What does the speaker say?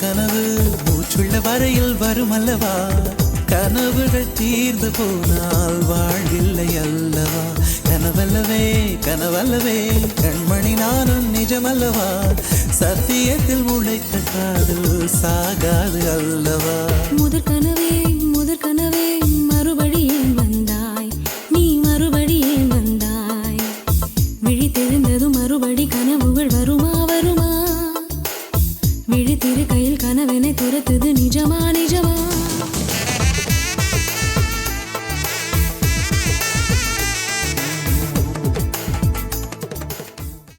கனவு மூச்சுள்ள வரையில் வரும் அல்லவா? கனவுகள் தீர்ந்து போனால் வாழ்வில்லை அல்லவா? கனவல்லவே கனவல்லவே கண்மணி நானும் நிஜமல்லவா? சத்தியத்தில் முளைத்த காதல் சாகாது அல்லவா? முதற் கனவே முதற் கனவே மறுபடியும் வந்தாய். நீ மறுபடியும் வந்தாய். விழி விழித்தெழுந்ததும் மறுபடி கனவுகள் வருமா வருமா? விழித்திரு கையில் கனவெனை துரத்துது நிஜமான.